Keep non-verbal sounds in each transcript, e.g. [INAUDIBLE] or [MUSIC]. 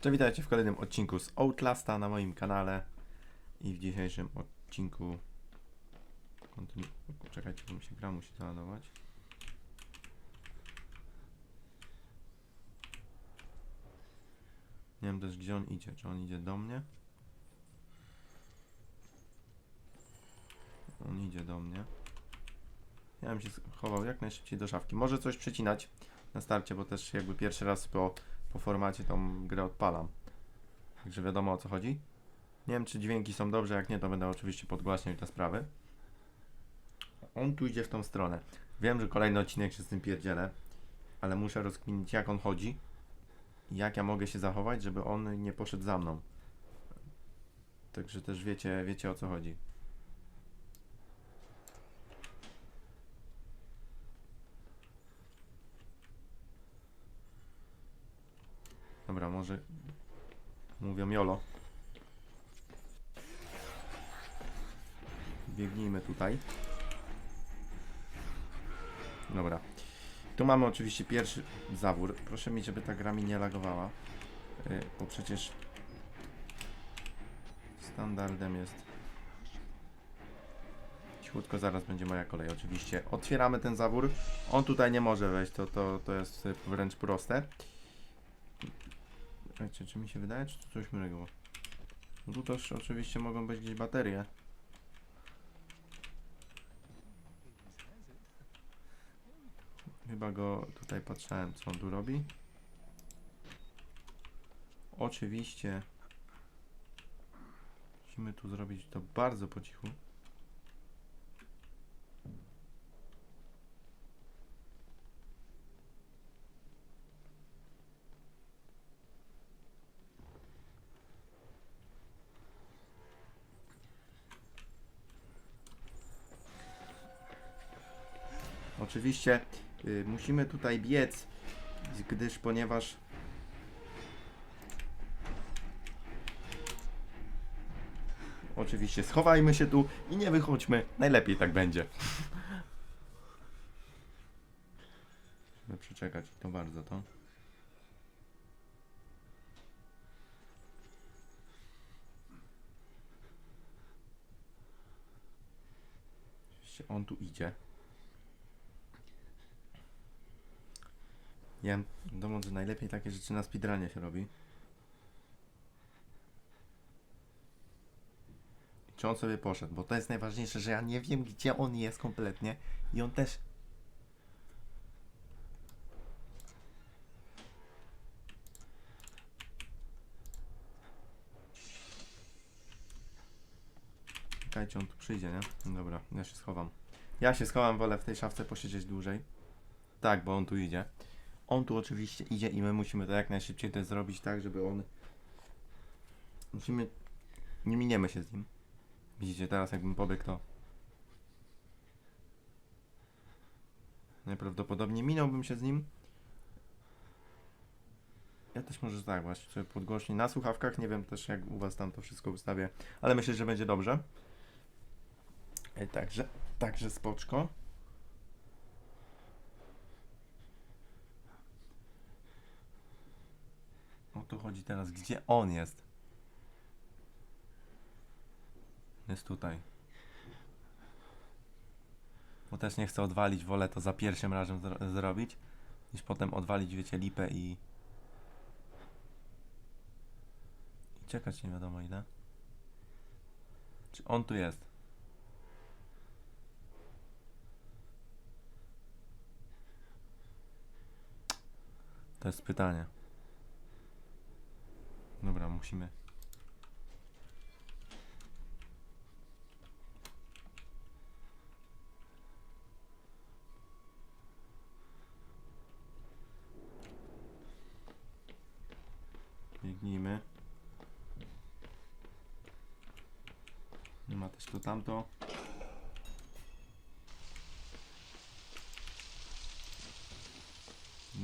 Cześć, witajcie w kolejnym odcinku z Outlasta na moim kanale i w dzisiejszym odcinku kontynu... Czekajcie, bo mi się gra musi załadować. Nie wiem też gdzie on idzie, czy on idzie do mnie? On idzie do mnie. Ja bym się schował jak najszybciej do szafki. Może coś przecinać na starcie, bo też jakby pierwszy raz po po formacie tą grę odpalam. Także wiadomo o co chodzi. Nie wiem, czy dźwięki są dobrze, jak nie, to będę oczywiście podgłaśniał te sprawy. On tu idzie w tą stronę. Wiem, że kolejny odcinek się z tym pierdzielę, ale muszę rozkminić, jak on chodzi i jak ja mogę się zachować, żeby on nie poszedł za mną. Także też wiecie, wiecie o co chodzi. Dobra, może mówią Jolo. Biegnijmy tutaj. Dobra. Tu mamy oczywiście pierwszy zawór. Proszę mi, żeby ta gra mi nie lagowała. Yy, bo przecież standardem jest. Cichutko, zaraz będzie moja kolej oczywiście. Otwieramy ten zawór. On tutaj nie może wejść, to, to, to jest y, wręcz proste. Czekajcie, czy mi się wydaje, czy tu coś mrygło? No tu też oczywiście mogą być gdzieś baterie. Chyba go tutaj patrzałem, co on tu robi. Oczywiście musimy tu zrobić to bardzo po cichu. Oczywiście y, musimy tutaj biec, gdyż ponieważ Oczywiście schowajmy się tu i nie wychodźmy. Najlepiej tak będzie. Musimy przeczekać to bardzo to. On tu idzie. Ja wiadomo, że najlepiej takie rzeczy na speedrunie się robi. Czy on sobie poszedł? Bo to jest najważniejsze, że ja nie wiem, gdzie on jest kompletnie. I on też. Czekajcie, on tu przyjdzie, nie? Dobra, ja się schowam. Ja się schowam, wolę w tej szafce posiedzieć dłużej. Tak, bo on tu idzie. On tu oczywiście idzie i my musimy to jak najszybciej to zrobić tak, żeby on... Musimy... Nie miniemy się z nim. Widzicie, teraz jakbym pobiegł to... Najprawdopodobniej minąłbym się z nim. Ja też może tak właśnie sobie podgłośnię na słuchawkach. Nie wiem też jak u was tam to wszystko ustawię, ale myślę, że będzie dobrze. E, Także, także spoczko. To chodzi teraz, gdzie on jest? Jest tutaj. Bo też nie chcę odwalić, wolę to za pierwszym razem zro zrobić, niż potem odwalić, wiecie, lipę i... i czekać nie wiadomo ile. Czy on tu jest? To jest pytanie. Dobra, musimy. Biegnijmy. Nie ma też tu tamto.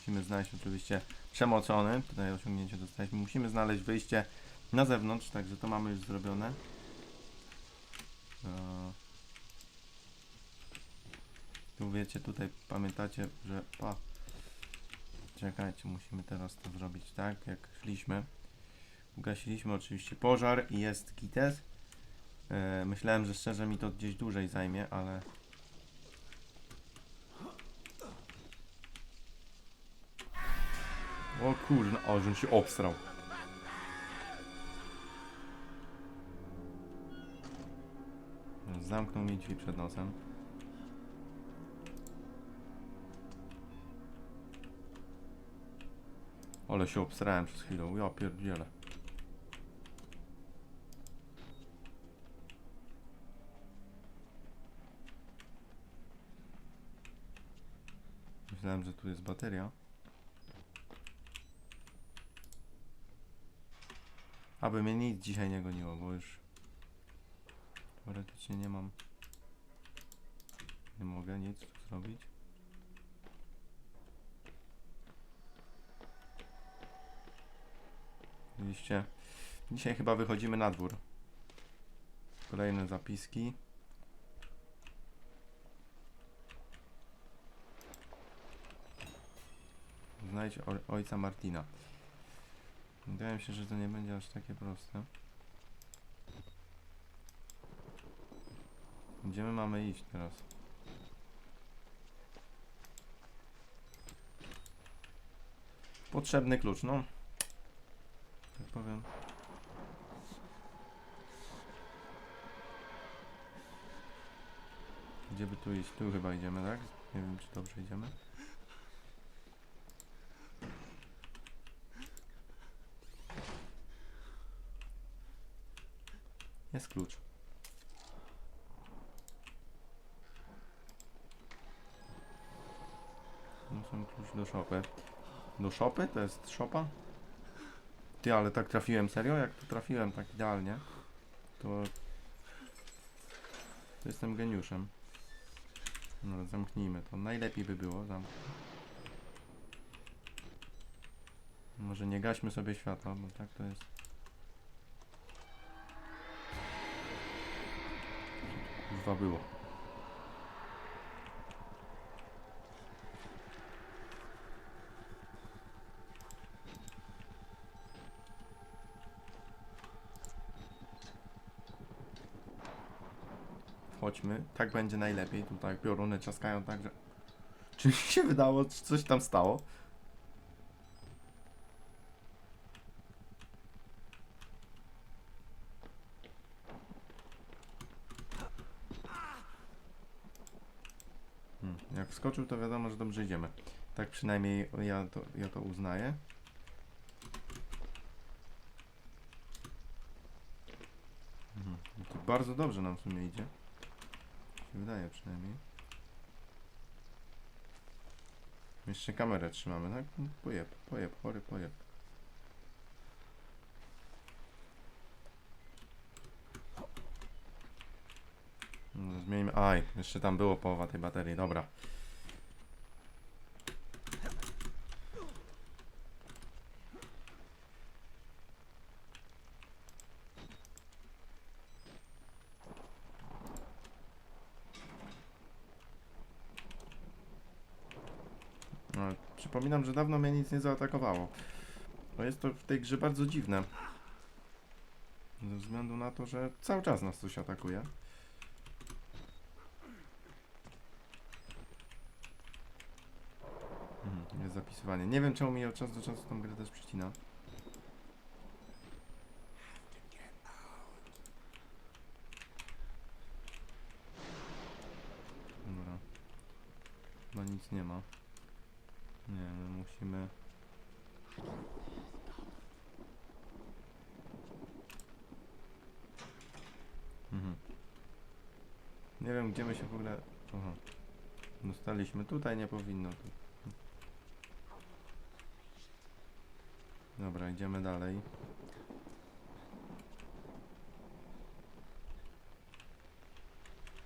Musimy znaleźć oczywiście przemocony. Tutaj osiągnięcie dostaliśmy. Musimy znaleźć wyjście na zewnątrz, także to mamy już zrobione. Tu wiecie, tutaj pamiętacie, że pa. Czekajcie, musimy teraz to zrobić tak, jak szliśmy. Ugasiliśmy oczywiście pożar i jest gites. E, myślałem, że szczerze mi to gdzieś dłużej zajmie, ale... O kurna, o, żebym się obstrał. Zamknął mi drzwi przed nosem. Ale się obsrałem przez chwilę, ja pierdzielę. Myślałem, że tu jest bateria. Aby mnie nic dzisiaj nie goniło, bo już teoretycznie nie mam. Nie mogę nic tu zrobić. Oczywiście. Dzisiaj chyba wychodzimy na dwór. Kolejne zapiski. Znajdź ojca Martina. Wydaje mi się, że to nie będzie aż takie proste. Gdzie my mamy iść teraz? Potrzebny klucz, no. Tak powiem. Gdzie by tu iść? Tu chyba idziemy, tak? Nie wiem, czy dobrze idziemy. Jest klucz. No są klucz do szopy. Do szopy? To jest szopa? Ty, ale tak trafiłem serio? Jak to trafiłem tak idealnie, to... to jestem geniuszem. No, zamknijmy to. Najlepiej by było zamknąć. Może nie gaśmy sobie światła, bo tak to jest. Kurwa było. Chodźmy, tak będzie najlepiej. Tutaj pioruny trzaskają tak, że... Czy mi się wydało, czy coś tam stało? Hmm, jak wskoczył, to wiadomo, że dobrze idziemy. Tak przynajmniej ja to, ja to uznaję. Mhm. no To bardzo dobrze nam w sumie idzie. Się wydaje przynajmniej. Jeszcze kamerę trzymamy, tak? Pojeb, pojeb, chory pojeb. Zmieńmy. Aj, jeszcze tam było połowa tej baterii, dobra. No, przypominam, że dawno mnie nic nie zaatakowało. No jest to w tej grze bardzo dziwne. Ze względu na to, że cały czas nas coś atakuje. Nie wiem czemu mi od czasu do czasu tą grę też przycina. Dobra. Chyba nic nie ma. Nie, my musimy... Mhm. Nie wiem, gdzie my się w ogóle... Aha. Dostaliśmy. Tutaj nie powinno. Tu. Dobra, idziemy dalej.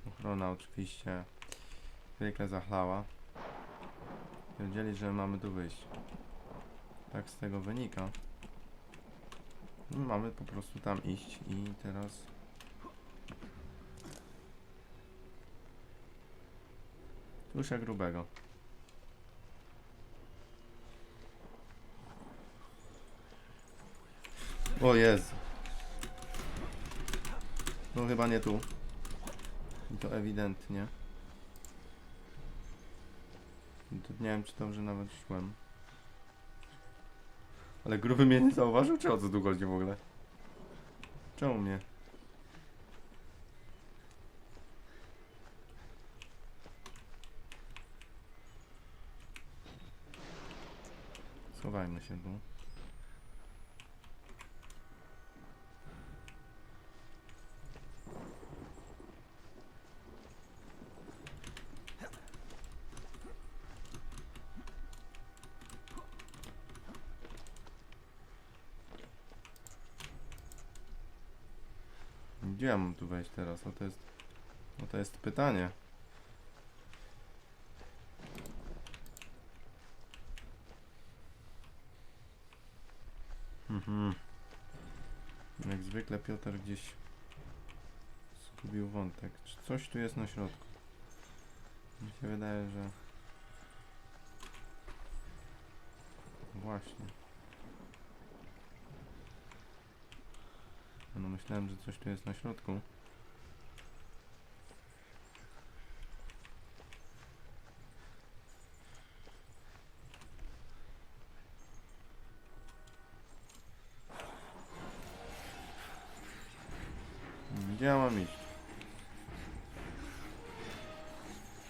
Ochrona oczywiście zwykle zachlała. Wiedzieli, że mamy tu wyjść. Tak z tego wynika. No, Mamy po prostu tam iść i teraz... Słyszę grubego. O Jezu. No chyba nie tu. I to ewidentnie. To nie wiem czy dobrze nawet szłem. Ale gruby mnie nie zauważył, czy o co tu chodzi w ogóle? Czemu mnie? Schowajmy się tu. Gdzie ja mam tu wejść teraz? No to jest... No to jest pytanie. Mhm. Jak zwykle Piotr gdzieś zgubił wątek. Czy coś tu jest na środku? Mi się wydaje, że... Właśnie. No myślałem, że coś tu jest na środku. Gdzie ja mam iść?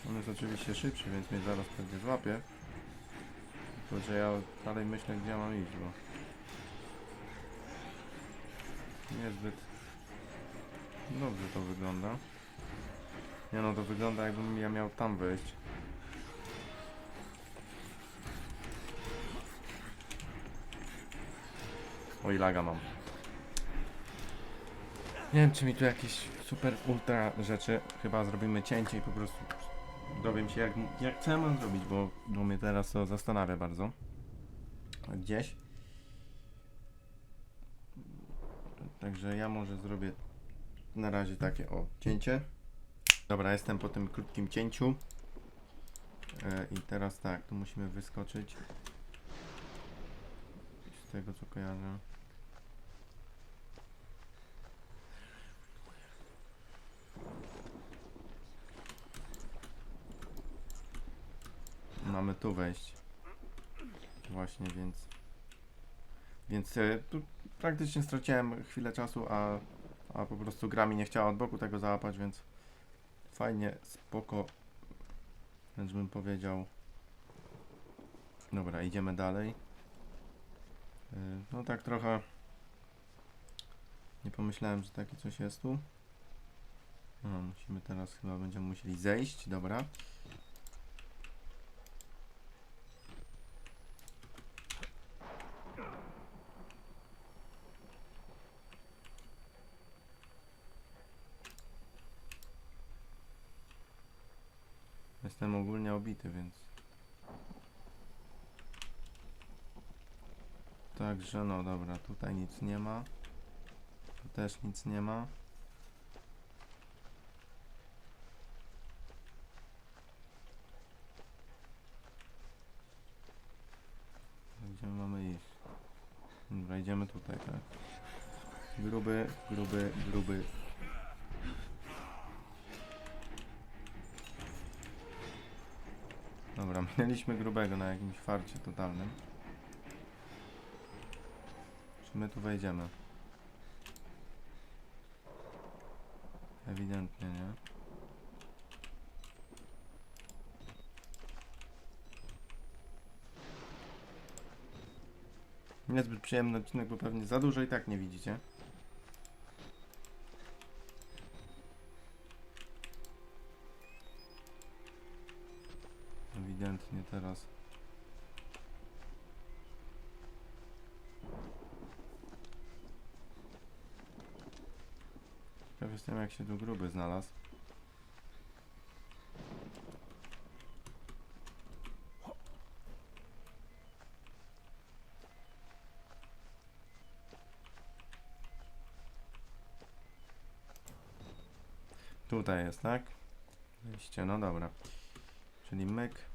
On jest oczywiście szybszy, więc mnie zaraz pewnie złapie. Tylko, że ja dalej myślę, gdzie mam iść, bo... Niezbyt dobrze to wygląda. Nie no, to wygląda jakbym ja miał tam wejść. Oj, laga mam. Nie wiem, czy mi tu jakieś super ultra rzeczy. Chyba zrobimy cięcie i po prostu dowiem się, jak, jak co ja mam zrobić, bo, bo mnie teraz to zastanawia bardzo. Gdzieś. Także ja może zrobię na razie takie o cięcie. Dobra, jestem po tym krótkim cięciu. E, I teraz tak, tu musimy wyskoczyć. Z tego co kojarzę. Mamy tu wejść. Właśnie, więc. Więc e, tu praktycznie straciłem chwilę czasu, a, a po prostu gra mi nie chciała od boku tego załapać, więc fajnie, spoko, wręcz bym powiedział. Dobra, idziemy dalej. Yy, No tak trochę nie pomyślałem, że takie coś jest tu. No, musimy teraz chyba będziemy musieli zejść, dobra. Jestem ogólnie obity, więc. Także no dobra, tutaj nic nie ma. Tu też nic nie ma. Gdzie my mamy iść? Dobra, idziemy tutaj, tak? Gruby, gruby, gruby. Minęliśmy grubego na jakimś farcie totalnym. Czy my tu wejdziemy? Ewidentnie nie. Niezbyt przyjemny odcinek, bo pewnie za dużo i tak nie widzicie. Ewidentnie teraz. Ciekaw jestem jak się tu gruby znalazł. Tutaj jest, tak? Wejście, no dobra. Czyli myk,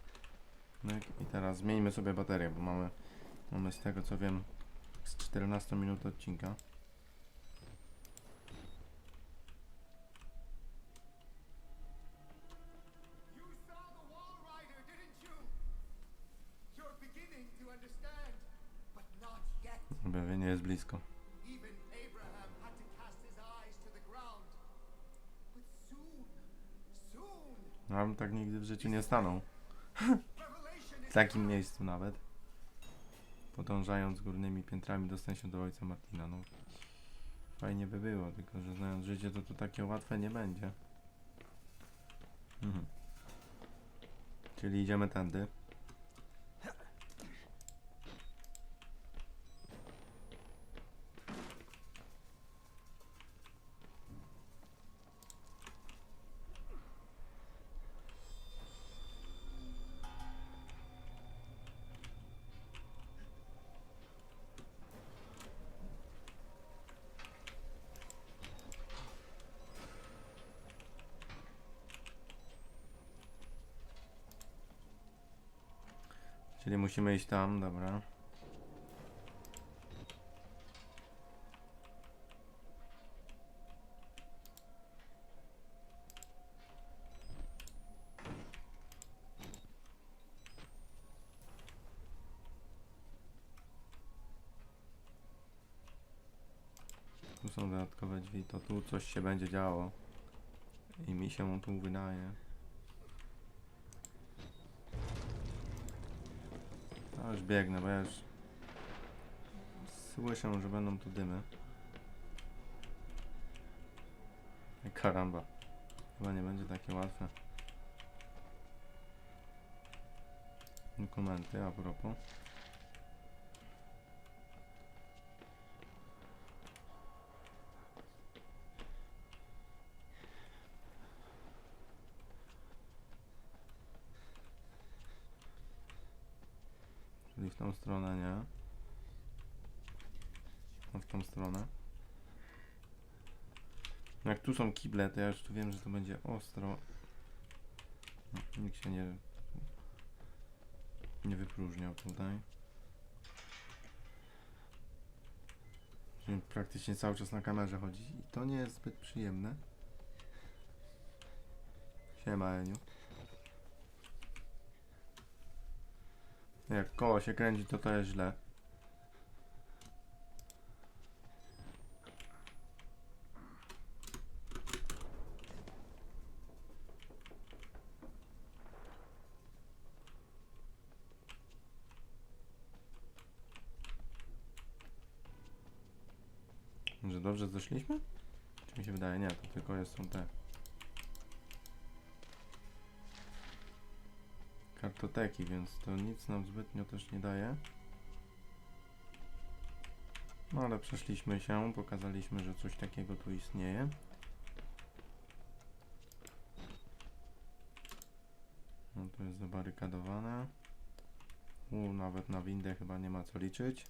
myk i teraz zmieńmy sobie baterię, bo mamy, mamy z tego co wiem z 14 minut odcinka. Objawienie jest blisko. Ja bym tak nigdy w życiu nie stanął. [LAUGHS] W takim miejscu nawet. Podążając górnymi piętrami dostań się do ojca Martina. No, fajnie by było, tylko że znając życie to to takie łatwe nie będzie. Mhm. Czyli idziemy tędy. Czyli musimy iść tam, dobra. Tu są dodatkowe drzwi, to tu coś się będzie działo. I mi się tu wydaje. A już biegnę, bo ja już słyszę, że będą tu dymy. Karamba. Chyba nie będzie takie łatwe. Dokumenty a propos. Tą stronę nie. A w tą stronę. No Jak tu są kible, to ja już tu wiem, że to będzie ostro. No, nikt się nie nie wypróżniał tutaj. Praktycznie cały czas na kamerze chodzi i to nie jest zbyt przyjemne. Siema Eniu. Jak koło się kręci, to to jest źle. Że dobrze zeszliśmy? Czy mi się wydaje? Nie, to tylko jest, są te kartoteki, więc to nic nam zbytnio też nie daje. No ale przeszliśmy się, pokazaliśmy, że coś takiego tu istnieje. No to jest zabarykadowane. U, nawet na windę chyba nie ma co liczyć.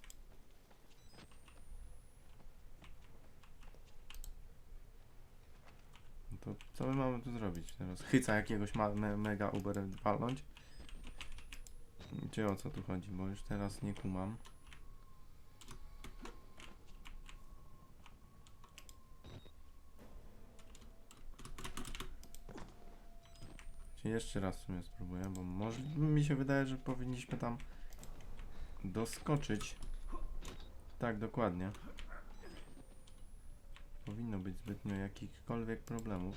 No to co my mamy tu zrobić teraz? Chyca jakiegoś me mega Uber walnąć? Czy o co tu chodzi? Bo już teraz nie kumam. Czy jeszcze raz w sumie spróbuję, bo może mi się wydaje, że powinniśmy tam doskoczyć. Tak, dokładnie. Powinno być zbytnio jakichkolwiek problemów.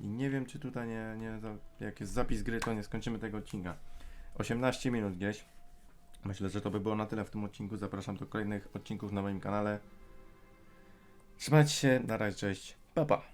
I nie wiem, czy tutaj nie, nie jak jest zapis gry, to nie skończymy tego odcinka. 18 minut gdzieś. Myślę, że to by było na tyle w tym odcinku. Zapraszam do kolejnych odcinków na moim kanale. Trzymajcie się, na razie, cześć, pa pa.